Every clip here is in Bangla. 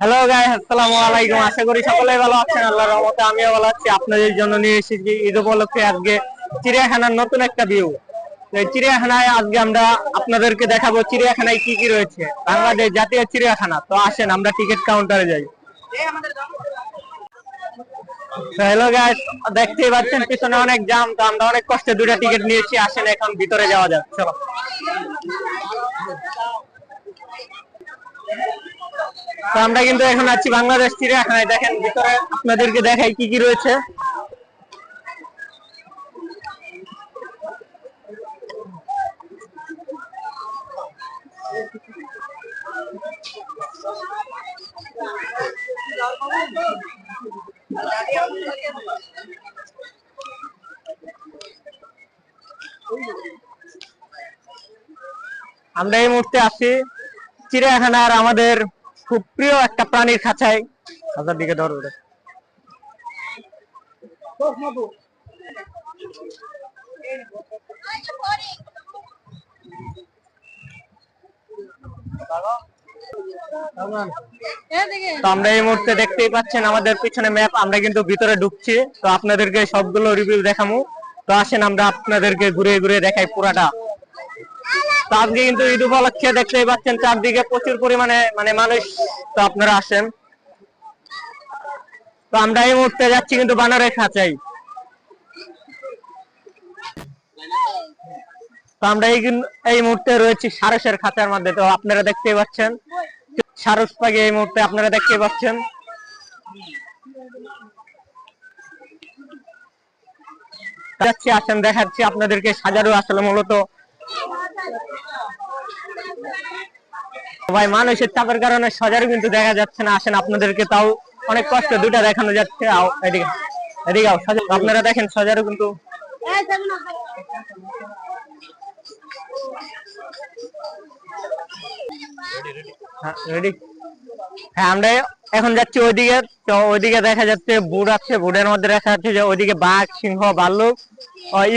হ্যালো গাই আসসালামু আলাইকুম। আশা করি সকলেই ভালো আছেন। আল্লাহর রহমতে আমিও ভালো আছি। আপনাদের জন্য নিয়ে এসেছি ঈদ উপলক্ষে আজকে চিড়িয়াখানার নতুন একটা ভিউ চিড়িয়াখানায় আজকে আমরা আপনাদেরকে দেখাবো চিড়িয়াখানায় কি কি রয়েছে। বাংলাদেশ জাতীয় চিড়িয়াখানা। তো আসেন, আমরা টিকিট কাউন্টারে যাই। হ্যালো গাইস দেখতেই পাচ্ছেন, পিছনে অনেক জাম তো আমরা অনেক কষ্টে দুটা টিকিট নিয়েছি। আসেন, এখন ভিতরে যাওয়া যাক, চলো। তো আমরা কিন্তু এখন আছি বাংলাদেশ চিড়িয়াখানায়। দেখেন, ভিতরে আপনাদেরকে দেখাই কি কি রয়েছে। আমরা এই মুহূর্তে আছি চিড়িয়াখানার আমাদের খুব প্রিয় একটা প্রাণীর খাঁচায়। খাঁচার দিকে ধরো। তো আমরা এই মুহূর্তে দেখতেই পাচ্ছেন আমাদের পিছনে ম্যাপ, আমরা কিন্তু ভিতরে ঢুকছি। তো আপনাদেরকে সবগুলো রিভিউ দেখাবো তো আসেন আমরা আপনাদেরকে ঘুরে ঘুরে দেখাই পুরাটা। আজকে কিন্তু ঈদ উপলক্ষে দেখতেই পাচ্ছেন চারদিকে প্রচুর পরিমাণে মানে মানুষ তো আপনারা আসেন। তো আমরা এই মুহূর্তে যাচ্ছি কিন্তু বানরের খাঁচাই তো আমরা এই এই মুহূর্তে রয়েছি সারসের খাঁচার মধ্যে। তো আপনারা দেখতেই পাচ্ছেন, সারস পাখি এই মুহূর্তে আপনারা দেখতেই পাচ্ছেন। যাচ্ছি, আসেন, দেখাচ্ছি আপনাদেরকে সাজারু আসলে মূলত ভাই, মানুষের চাপের কারণে সজারু কিন্তু দেখা যাচ্ছে না, আসেন আপনাদেরকে তাও অনেক কষ্ট দুটা দেখানো যাচ্ছে। আপনারা দেখেন সজারু কিন্তু। হ্যাঁ আমরা এখন যাচ্ছি ওইদিকে। তো ওইদিকে দেখা যাচ্ছে বুড় আছে, বুড়ের মধ্যে দেখা যাচ্ছে যে ওইদিকে বাঘ, সিংহ ভাল্লুক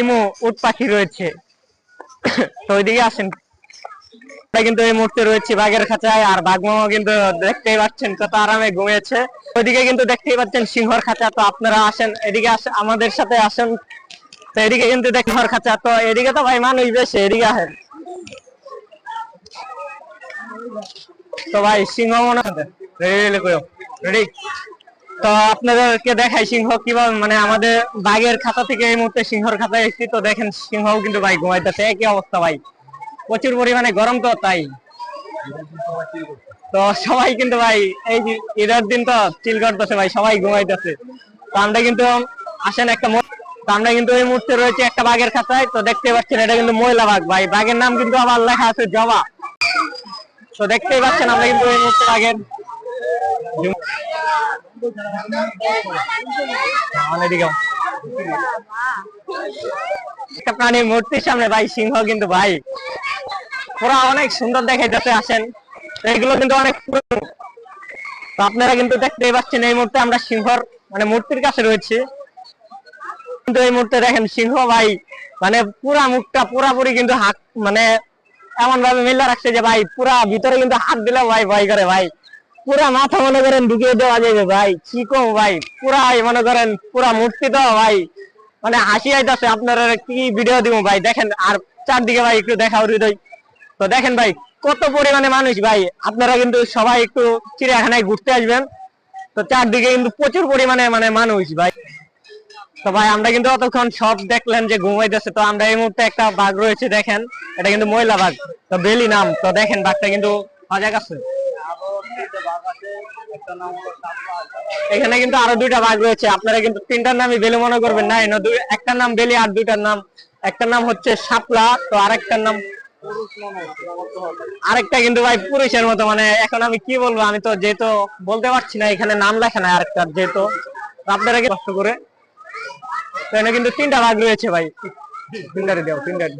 ইমু, উট পাখি রয়েছে। তো ওইদিকে আসেন। আমরা কিন্তু এই মুহূর্তে রয়েছে বাঘের খাঁচায়, আর বাঘ মামা কিন্তু দেখতেই পাচ্ছেন কত আরামে ঘুমিয়েছে। ওইদিকে কিন্তু দেখতেই পাচ্ছেন সিংহর খাঁচা, তো আপনারা আসেন, এদিকে আমাদের সাথে আসেন। তো এদিকে কিন্তু খাঁচা, তো এদিকে তো ভাই মানুষ বেশি, এদিকে আসেন। তো ভাই সিংহ মনে রেডি তো আপনাদেরকে দেখাই সিংহ কীভাবে মানে আমাদের বাঘের খাতা থেকে এই মুহূর্তে সিংহর খাতায় এসেছি, তো দেখেন সিংহও কিন্তু ভাই ঘুমাইতেছে, একই অবস্থা ভাই। প্রচুর পরিমাণে গরম তো, তাই। তো সবাই কিন্তু ভাই, এই ঈদের দিন তো চিল করতেছে ভাই, সবাই ঘুমাইতেছে। তো আমরা কিন্তু আসেন একটা আমরা কিন্তু এই মুহূর্তে রয়েছে একটা বাঘের খাতায় তো দেখতে পাচ্ছেন এটা কিন্তু মহিলা বাঘ ভাই। বাঘের নাম কিন্তু আবার লেখা আছে জবা। তো দেখতেই পাচ্ছেন আমরা কিন্তু এই মুহূর্তে বাঘের। একটা প্রাণীর মূর্তির সামনে ভাই সিংহ কিন্তু ভাই। ওরা অনেক সুন্দর দেখাইতেছে, আসেন। এগুলো কিন্তু অনেক পুরনো। তো আপনারা কিন্তু দেখতেই পাচ্ছেন, এই মুহূর্তে আমরা সিংহর মানে মূর্তির কাছে রয়েছে। কিন্তু এই মুহূর্তে দেখেন, সিংহ ভাই মানে পুরা মুখটা পুরাপুরি কিন্তু হাত মানে এমন ভাবে মিল্লা রাখছে যে ভাই, পুরা ভিতরে কিন্তু হাত দিলে ভাই ভয় করে, ভাই। পুরা মাথা মনে করেন ঢুকিয়ে দেওয়া যাবে, ভাই। কি কম, ভাই? পুরা মনে করেন পুরা মূর্তি তো, ভাই। মানে হাসি আইতাছে, আপনারা কি ভিডিও দিব, ভাই? দেখেন, আর চারদিকে ভাই একটু দেখাও হৃদয়। তো দেখেন ভাই, কত পরিমাণে মানুষ ভাই, আপনারা কিন্তু সবাই একটু চিড়িয়াখানায় ঘুরতে আসবেন। তো চারদিকে কিন্তু প্রচুর পরিমাণে মানে মানুষ ভাই। তো ভাই, আমরা কিন্তু অতক্ষণ সব দেখলেন যে ঘুমাইতেছে, তো আমরা এই মুহূর্তে একটা বাঘ রয়েছে, দেখেন। এটা কিন্তু মহিলা বাঘ, তো বেলি নাম। তো দেখেন, বাঘটা কিন্তু সজাগ আছে এখানে কিন্তু আরও দুইটা বাঘ রয়েছে। আপনারা কিন্তু তিনটার নামই বেলি মনে করবেন না একটার নাম বেলি আর দুইটার নাম একটার নাম হচ্ছে শাপলা, তো আরেকটার নাম আরেকটা কিন্তু ভাই পুরুষের মতো মানে এখন আমি কি বলব, আমি তো যেহেতু বলতে পারছি না, এখানে নাম লেখা নাই আরেকটার যেহেতু আপনারা কষ্ট করে। এখানে কিন্তু তিনটা ভাগ রয়েছে ভাই। তিনটারে দাও তিনটারে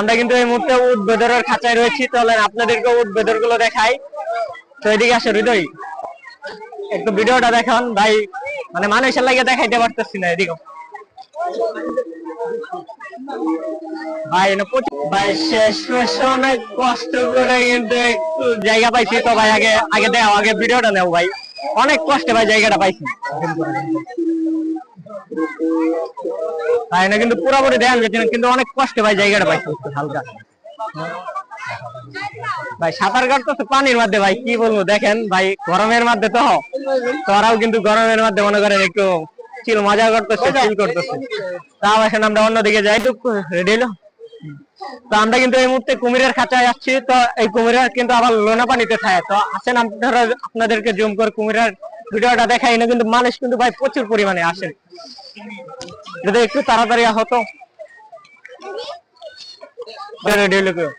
আমরা কিন্তু এই মুহূর্তে উট খাঁচায় রয়েছি, তাহলে আপনাদেরকে উট বেদরগুলো দেখাই। তো এদিকে আসো, হৃদয়। একটু ভিডিওটা দেখান, ভাই মানে মানুষের লাগে দেখাইতে পারতেছি না এদিকে। কিন্তু একটু জায়গা পাইছি তো ভাই, আগে আগে আগে নেও ভাই। অনেক কষ্টে ভাই জায়গাটা পাইছি। ভাই না কিন্তু পুরোপুরি দেখান কিন্তু অনেক কষ্টে ভাই জায়গাটা পাইছি। হালকা। ভাই সাঁতার কাটতেছে পানির মধ্যে ভাই কি বলব দেখেন ভাই গরমের মধ্যে তো তোরাও কিন্তু গরমের মধ্যে মনে করেন একটু চিল মজা করতেছে চিল করতেছে। তাও এখন আমরা অন্যদিকে যাই। তো রেডি হলো? তো আমরা কিন্তু এই মুহূর্তে কুমিরের খাঁচায় যাচ্ছি তো এই কুমিরের কিন্তু আবার লোনা পানিতে খায় তো আসেন আপনারা আপনাদেরকে জুম করে কুমিরের ভিডিওটা দেখাই না কিন্তু মানুষ কিন্তু ভাই প্রচুর পরিমাণে আসে। যদি একটু তাড়াতাড়ি হতো রেডি হলো কেউ?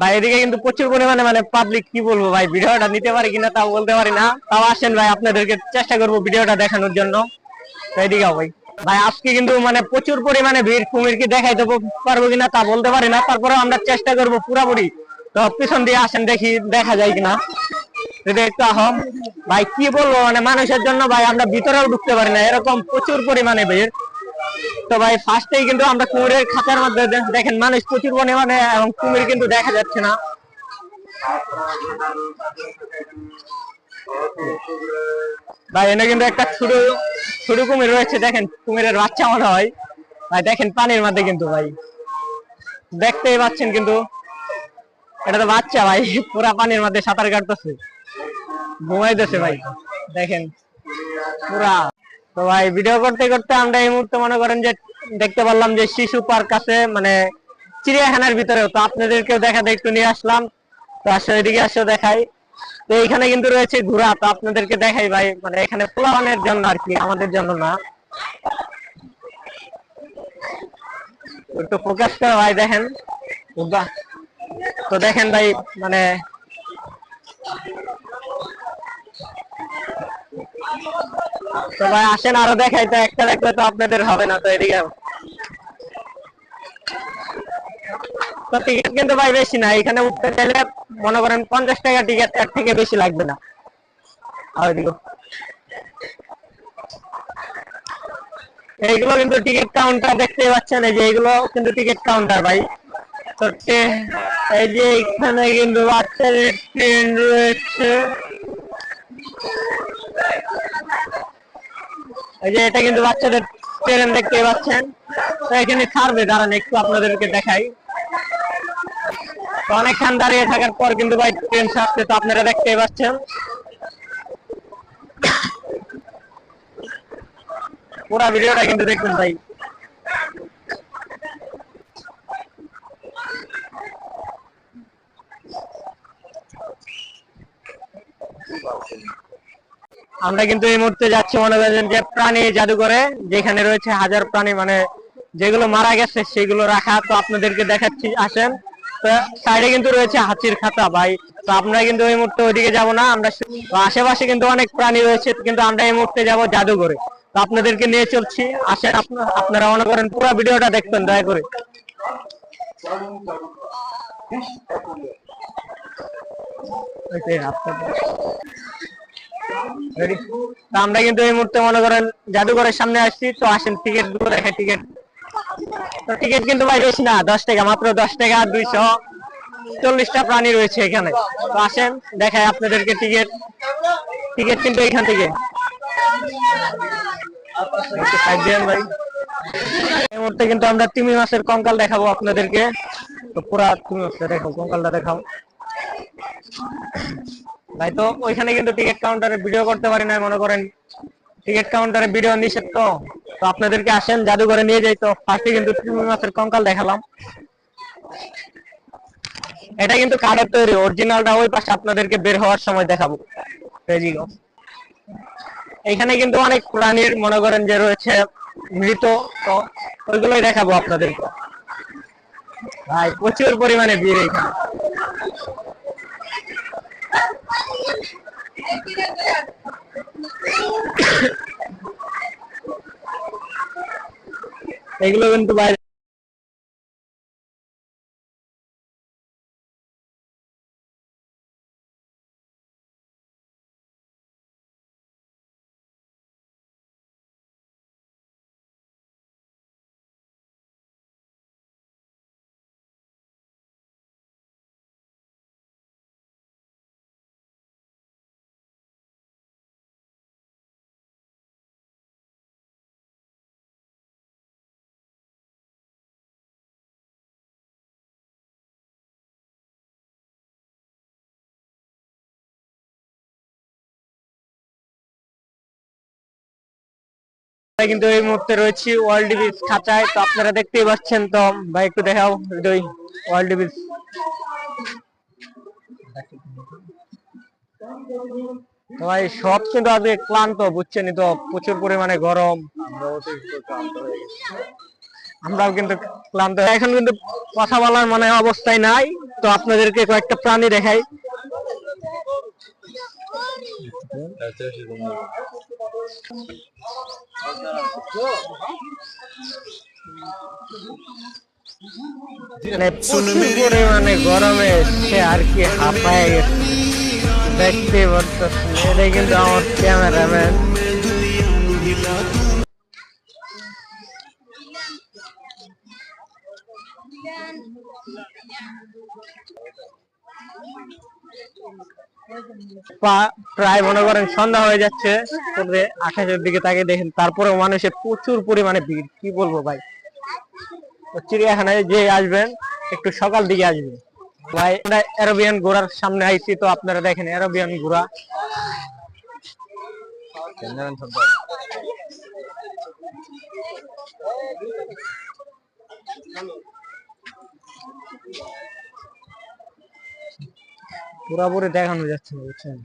ভাই, এদিকে কিন্তু প্রচুর পরিমাণে মানে পাবলিক কি বলব ভাই, ভিডিওটা নিতে পারি কিনা তাও বলতে পারি না। তাও আসেন ভাই, আপনাদেরকে চেষ্টা করব ভিডিওটা দেখানোর জন্য। তো এদিকেও ভাই। ভাই, আজকে কিন্তু মানে প্রচুর পরিমাণে ভিড় কুমিরকে দেখাই দেবো পারব কিনা তা বলতে পারি না। তারপরে আমরা চেষ্টা করব পুরাপুরি। তো পিছন দিয়ে আসেন দেখি, দেখা যায় কিনা। একটু আহম ভাই, কি বলব মানে মানুষের জন্য ভাই, আমরা ভিতরেও ঢুকতে পারি না। এরকম প্রচুর পরিমাণে ভিড়। তো ভাই ফার্স্টেই কিন্তু আমরা কুমিরের খাঁচার মধ্যে দেখেন, মানুষ প্রচুর পরিমাণে এবং কুমির কিন্তু দেখা যাচ্ছে না। ভাই, এনে কিন্তু একটা ছোট ছোট কুমির রয়েছে, দেখেন, কুমিরের বাচ্চা মনে হয়। ভাই, দেখেন পানির মধ্যে কিন্তু, ভাই। দেখতেই পাচ্ছেন কিন্তু। এটা তো বাচ্চা, ভাই, পুরা পানির মধ্যে সাঁতার কাটতেছে। ঘুমাইতেছে, ভাই। দেখেন, পুরা। তো ভাই ভিডিও করতে করতে আমরা এই মুহূর্তে মনে করেন যে দেখতে পারলাম যে শিশু পার্ক আছে মানে চিড়িয়াখানার ভিতরেও। তো আপনাদেরকেও দেখাতে একটু নিয়ে আসলাম। তো আসলে এদিকে আসলে দেখাই। তো এখানে কিন্তু রয়েছে ঘোড়া, তো আপনাদেরকে দেখাই ভাই মানে এখানে পোলাওয়ানের জন্য আর কি, আমাদের জন্য না। একটু ফোকাস করে ভাই, দেখেন। তো দেখেন ভাই মানে তো ভাই আসেন, আরও দেখাই তো, একটা দেখলে তো আপনাদের হবে না তো, এদিকে তো টিকিট কিন্তু ভাই বেশি না, এখানে উঠতে চাইলে মনে করেন পঞ্চাশ টাকা টিকিট এর থেকে বেশি লাগবে না। আর এইগুলো কিন্তু টিকিট কাউন্টার দেখতেই পাচ্ছেন, এই যে এইগুলো কিন্তু টিকিট কাউন্টার ভাই। তো এই যে এখানে কিন্তু বাচ্চাদের ট্রেন রয়েছে। এই যে এটা কিন্তু বাচ্চাদের ট্রেন দেখতে পাচ্ছেন। এখানে ছাড়বে, দাঁড়ান একটু আপনাদেরকে দেখাই। তো অনেকক্ষণ দাঁড়িয়ে থাকার পর কিন্তু ভাই ট্রেন ছাড়ছে তো আপনারা দেখতেই পাচ্ছেন। পুরা ভিডিওটা কিন্তু দেখবেন ভাই। আমরা কিন্তু এই মুহূর্তে যাচ্ছি মনে করেন যে প্রাণী জাদুঘরে, যেখানে রয়েছে হাজার প্রাণী মানে যেগুলো মারা গেছে সেগুলো রাখা। তো আপনাদেরকে দেখাচ্ছি, আসেন। তো সাইডে কিন্তু রয়েছে হাতির খাতা, ভাই। তো আমরা কিন্তু এই মুহূর্তে ওইদিকে যাব না, আমরা আশেপাশে কিন্তু অনেক প্রাণী রয়েছে, কিন্তু আমরা এই মুহূর্তে যাব জাদুঘরে। তো আপনাদেরকে নিয়ে চলছি। আসেন, আপনা- আপনারা মনে করেন পুরো ভিডিওটা দেখবেন, দয়া করে। আপনাদের? তো আমরা কিন্তু এই মুহূর্তে মনে করেন জাদুঘরের সামনে আসছি, তো আসেন টিকিটগুলো দেখে টিকিট তো টিকিট কিন্তু ভাই বেশি না, দশ টাকা, মাত্র দশ টাকা, দুইশো চল্লিশটা প্রাণী রয়েছে এখানে। তো আসেন দেখায় আপনাদেরকে টিকিট টিকিট কিন্তু এখান থেকে। ভাই। এই মুহূর্তে কিন্তু আমরা তিমি মাছের কঙ্কাল দেখাবো আপনাদেরকে। তো পুরা তিমি মাছটা দেখাও কঙ্কালটা দেখাও। তো ওইখানে কিন্তু টিকিট কাউন্টারে ভিডিও করতে পারি না মনে করেন। টিকিট কাউন্টারে ভিডিও নিষেধ তো। তো আপনাদেরকে আসেন, জাদুঘরে নিয়ে যাই তো। ফার্স্টে কিন্তু মাছের কঙ্কাল দেখালাম। এটা কিন্তু তৈরি অরিজিনালটা ওই পাশে আপনাদেরকে বের হওয়ার সময় দেখাবো। এখানে কিন্তু অনেক প্রাণীর, মনে করেন যে রয়েছে, মৃত, তো ওইগুলোই দেখাবো আপনাদেরকে। ভাই, প্রচুর পরিমাণে ভিড় এখানে এগুলো কিন্তু বাইরে আমরা কিন্তু এই মুহূর্তে রয়েছি ওয়ার্ল্ড ডিভিস খাঁচায়। তো আপনারা দেখতেই পাচ্ছেন তো, ভাই, একটু দেখাও ওয়ার্ল্ড ডিভিস তো ভাই, সব কিন্তু আজকে ক্লান্ত, বুঝছেনই তো, প্রচুর পরিমাণে গরম। আমরাও কিন্তু ক্লান্ত। এখন কিন্তু কথা বলার মানে অবস্থায় নাই। তো আপনাদেরকে কয়েকটা প্রাণী দেখাই। মানে প্রচুর পরিমাণে গরমে সে আর কি হাঁপায় গেছে দেখতে পারতেছেন এটাই কিন্তু আমার ক্যামেরাম্যান পা- প্রায় মনে করেন সন্ধ্যা হয়ে যাচ্ছে। আকাশের দিকে তাকে দেখেন, তারপরেও মানুষের প্রচুর পরিমাণে ভিড়। কি বলব ভাই? চিড়িয়াখানায় যে আসবেন, একটু সকাল দিকে আসবেন। ভাই, আমরা অ্যারোবিয়ান ঘোড়ার সামনে আইছি, তো আপনারা দেখেন অ্যারোবিয়ান ঘোড়া। পুরাপুরি দেখানো যাচ্ছে না, বুঝছেন?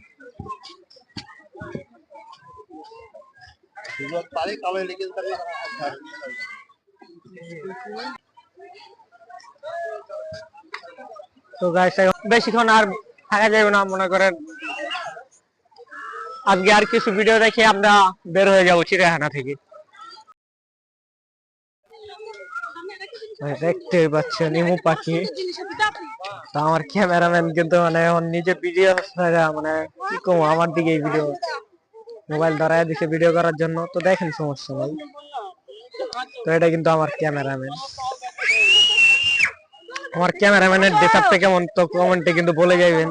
তো বেশিক্ষণ আর থাকা যাবে না, মনে করেন। আজকে আর কিছু ভিডিও দেখে আমরা বের হয়ে যাব চিড়িয়াখানা থেকে। দেখতে পাচ্ছেন ইমু পাখি। তো আমার ক্যামেরাম্যান কিন্তু মানে নিজে ভিডিও মানে কি কম, আমার দিকে ভিডিও মোবাইল ধরায় দিছে ভিডিও করার জন্য। তো দেখেন সমস্যা নাই তো এটা কিন্তু আমার ক্যামেরাম্যান। আমার ক্যামেরাম্যানের ডেসাপটা কেমন? তো কমেন্টে কিন্তু বলে যাবেন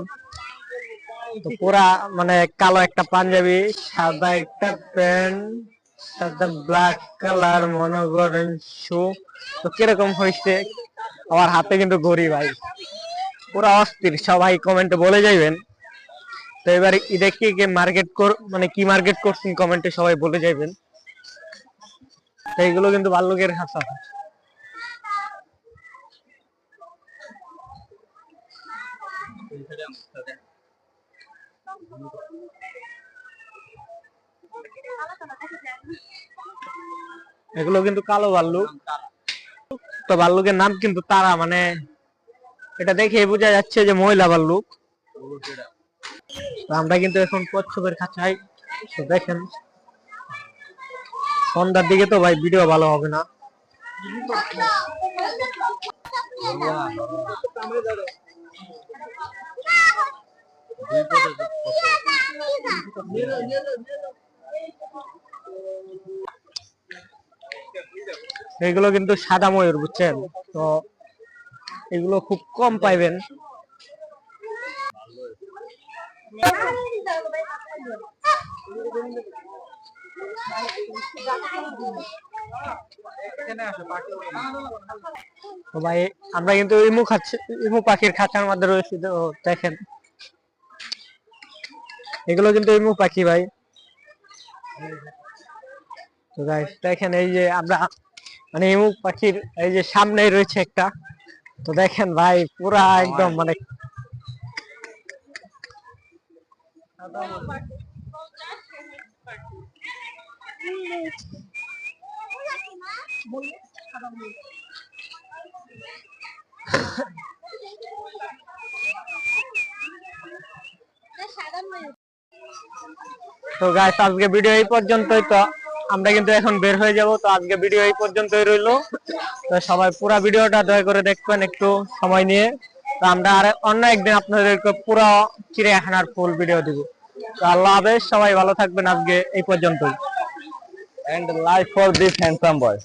তো পুরা মানে কালো একটা পাঞ্জাবি, সাদা একটা প্যান্ট, সাদা ব্ল্যাক কালার মনে শু তো কীরকম হয়েছে আমার হাতে কিন্তু ঘড়ি ভাই। পুরা অস্থির। সবাই কমেন্টে বলে যাইবেন। তো এবার ঈদে কি মার্কেট কর মানে কি মার্কেট করছেন কমেন্টে সবাই বলে যাইবেন। তো এইগুলো কিন্তু ভাল্লুকের খাঁচা এগুলো কিন্তু কালো ভাল্লুক। তো ভাল্লুকের নাম কিন্তু তারা মানে এটা দেখে বোঝা যাচ্ছে যে মহিলা ভাল্লুক। আমরা কিন্তু এখন কচ্ছপের খাঁচাই তো দেখেন। সন্ধ্যার দিকে তো ভাই ভিডিও ভালো হবে না। এগুলো কিন্তু সাদা ময়ূর, বুঝছেন? তো এগুলো খুব কম পাইবেন। ভাই, আমরা কিন্তু ইমু খাচ্ছি, ইমু পাখির খাঁচার মধ্যে রয়েছি দেখেন। এগুলো কিন্তু ইমু পাখি ভাই। তো গাইস দেখেন এই যে আমরা মানে ইমু পাখির এই যে সামনেই রয়েছে একটা। তো দেখেন ভাই, পুরা একদম মানে তো গাইস আজকে ভিডিও এই পর্যন্তই তো। আমরা কিন্তু এখন বের হয়ে যাব, তো আজকে ভিডিও এই পর্যন্তই রইল। তো সবাই পুরো ভিডিওটা দয়া করে দেখবেন একটু সময় নিয়ে। তো আমরা আর অন্য একদিন আপনাদেরকে পুরো চিড়িয়াখানার ফুল ভিডিও দিব তো আল্লাহ হাফেজ, সবাই ভালো থাকবেন আজকে এই পর্যন্তই and life for this handsome boy.